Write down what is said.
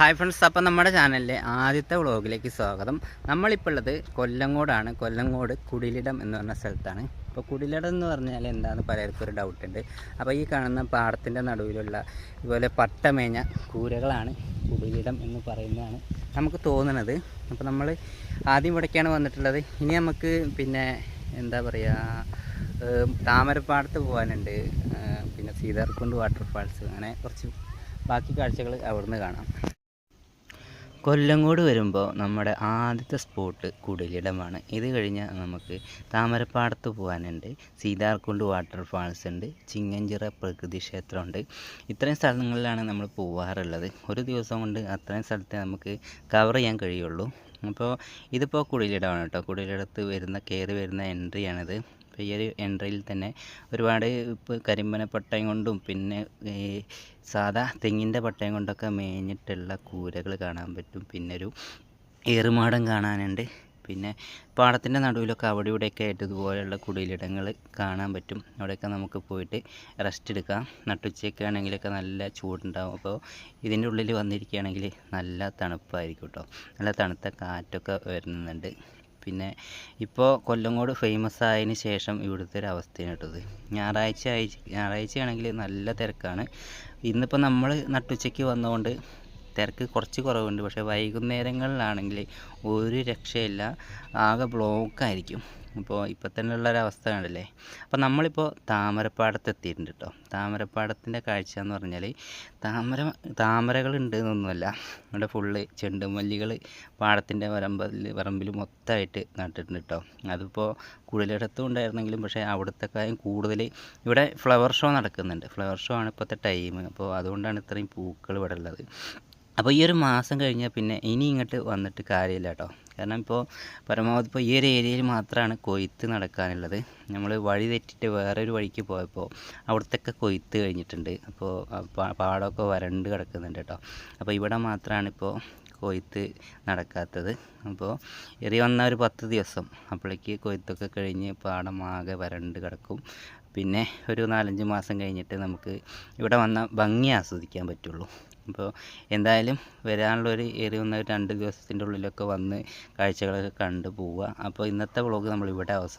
Hi friends അപ്പം നമ്മുടെ ചാനലിലെ ആദ്യത്തെ വ്ളോഗിലേക്ക് സ്വാഗതം. നമ്മളിപ്പോൾ ഉള്ളത് കൊല്ലങ്കോടാണ് കൊല്ലങ്കോട് കുടിലിടം എന്ന് പറഞ്ഞ സ്ഥലത്താണ്. അപ്പോൾ കുടിലിടം എന്ന് പറഞ്ഞാൽ എന്താണെന്ന് പലർക്കും ഒരു ഡൗട്ട് ഉണ്ട്. അപ്പോൾ ഈ കാണുന്ന പാടത്തിന്റെ നടുവിലുള്ള ഇതുപോലെ പട്ടമേഞ്ഞ കൂരകളാണ് കുടിലിടം എന്ന് പറയുന്നതാണ് നമുക്ക് തോന്നുന്നത്. അപ്പോൾ നമ്മൾ ആദ്യം ഇവിടേക്കാണ് വന്നിട്ടുള്ളത്. ഇനി നമുക്ക് പിന്നെ എന്താ പറയുക താമരപ്പാടത്ത് പോകാനുണ്ട് പിന്നെ സീതാർകുണ്ട് വാട്ടർഫാൾസ് അങ്ങനെ കുറച്ച് ബാക്കി കാഴ്ചകൾ അവിടുന്ന് കാണാം. കൊല്ലങ്കോട് വരുമ്പോൾ നമ്മുടെ ആദ്യത്തെ സ്പോട്ട് കുടിലിടമാണ്. ഇത് കഴിഞ്ഞാൽ നമുക്ക് താമരപ്പാടത്ത് പോകാനുണ്ട് സീതാർകുണ്ട് വാട്ടർഫാൾസ് ഉണ്ട്. ചിങ്ങഞ്ചിറ പ്രകൃതി ക്ഷേത്രമുണ്ട്. ഇത്രയും സ്ഥലങ്ങളിലാണ് നമ്മൾ പോവാറുള്ളത്. ഒരു ദിവസം കൊണ്ട് അത്രയും സ്ഥലത്തെ നമുക്ക് കവർ ചെയ്യാൻ കഴിയുള്ളൂ. അപ്പോൾ ഇതിപ്പോൾ കുടിലിടമാണ് കേട്ടോ. കുടിലിടത്ത് വരുന്ന കയറി വരുന്ന എൻട്രിയാണിത് അപ്പോൾ ഈ ഒരു എൻട്രിയിൽ തന്നെ ഒരുപാട് ഇപ്പോൾ കരിമ്പന പട്ടയം കൊണ്ടും പിന്നെ സാധാ തെങ്ങിന്റെ പട്ടയം കൊണ്ടൊക്കെ മേഞ്ഞിട്ടുള്ള കൂരകൾ കാണാൻ പറ്റും. പിന്നെ ഒരു ഏറുമാടം കാണാനുണ്ട്. പിന്നെ പാടത്തിന്റെ നടുവിലൊക്കെ അവിടെ ഇവിടെയൊക്കെ ആയിട്ട് ഇതുപോലെയുള്ള കുടിലിടങ്ങൾ കാണാൻ പറ്റും. അവിടെയൊക്കെ നമുക്ക് പോയിട്ട് റെസ്റ്റ് എടുക്കാം. നട്ടുച്ചയൊക്കെ ആണെങ്കിലൊക്കെ നല്ല ചൂടുണ്ടാവും. അപ്പോൾ ഇതിന്റെ ഉള്ളിൽ വന്നിരിക്കുകയാണെങ്കിൽ നല്ല തണുപ്പായിരിക്കും കേട്ടോ നല്ല തണുത്ത കാറ്റൊക്കെ വരുന്നുണ്ട്. പിന്നെ ഇപ്പോൾ കൊല്ലങ്കോട് ഫേമസ് ആയതിന് ശേഷം ഇവിടുത്തെ ഒരു അവസ്ഥയാണ് കേട്ടത് ഞായറാഴ്ച ഞായറാഴ്ചയാണെങ്കിൽ നല്ല തിരക്കാണ്. ഇന്നിപ്പോൾ നമ്മൾ നട്ടുച്ചയ്ക്ക് വന്നതുകൊണ്ട് തിരക്ക് കുറച്ച് കുറവുണ്ട്. പക്ഷേ വൈകുന്നേരങ്ങളിലാണെങ്കിൽ ഒരു രക്ഷയില്ല. ആകെ ബ്ലോക്കായിരിക്കും ഇപ്പോൾ ഇപ്പം തന്നെ ഉള്ള ഒരു അവസ്ഥ കണ്ടില്ലേ അപ്പോൾ നമ്മളിപ്പോൾ താമരപ്പാടത്ത് എത്തിയിട്ടുണ്ട് കേട്ടോ താമരപ്പാടത്തിന്റെ കാഴ്ച എന്ന് പറഞ്ഞാൽ താമര താമരകളുണ്ട് എന്നൊന്നുമല്ല ഇവിടെ ഫുള്ള് ചെണ്ടുമല്ലികൾ പാടത്തിന്റെ വരമ്പിൽ വരമ്പിൽ മൊത്തമായിട്ട് നട്ടിട്ടുണ്ട് കേട്ടോ അതിപ്പോൾ കുഴലിടത്തും ഉണ്ടായിരുന്നെങ്കിലും പക്ഷേ അവിടുത്തെക്കാളും കൂടുതൽ ഇവിടെ ഫ്ലവർ ഷോ നടക്കുന്നുണ്ട്. ഫ്ലവർ ഷോ ആണ് ഇപ്പോഴത്തെ ടൈം അപ്പോൾ അതുകൊണ്ടാണ് ഇത്രയും പൂക്കൾ ഇവിടെ ഉള്ളത്. അപ്പോൾ ഈ ഒരു മാസം കഴിഞ്ഞാൽ പിന്നെ ഇനി ഇങ്ങോട്ട് വന്നിട്ട് കാര്യമില്ല കേട്ടോ കാരണം ഇപ്പോൾ പരമാവധി ഇപ്പോൾ ഈ ഒരു ഏരിയയിൽ മാത്രമാണ് കൊയ്ത്ത് നടക്കാനുള്ളത്. നമ്മൾ വഴി തെറ്റിട്ട് വേറൊരു വഴിക്ക് പോയപ്പോൾ അവിടത്തൊക്കെ കൊയ്ത്ത് കഴിഞ്ഞിട്ടുണ്ട്. അപ്പോൾ പാടമൊക്കെ വരണ്ട് കിടക്കുന്നുണ്ട് കേട്ടോ അപ്പോൾ ഇവിടെ മാത്രമാണ് ഇപ്പോൾ കൊയ്ത്ത് നടക്കാത്തത്. അപ്പോൾ എറി വന്ന ഒരു പത്ത് ദിവസം. അപ്പോഴേക്ക് കൊയ്ത്തൊക്കെ കഴിഞ്ഞ് പാടം ആകെ വരണ്ട് കിടക്കും. പിന്നെ ഒരു നാലഞ്ച് മാസം കഴിഞ്ഞിട്ട് നമുക്ക് ഇവിടെ വന്ന ഭംഗി ആസ്വദിക്കാൻ പറ്റുള്ളൂ. അപ്പോൾ എന്തായാലും വരാനുള്ള ഒരു ഏറി വന്ന ഒരു രണ്ട് ദിവസത്തിന്റെ ഉള്ളിലൊക്കെ വന്ന് കാഴ്ചകളൊക്കെ കണ്ട് പോവുക. അപ്പോൾ ഇന്നത്തെ വ്ളോഗ് നമ്മളിവിടെ അവസാനം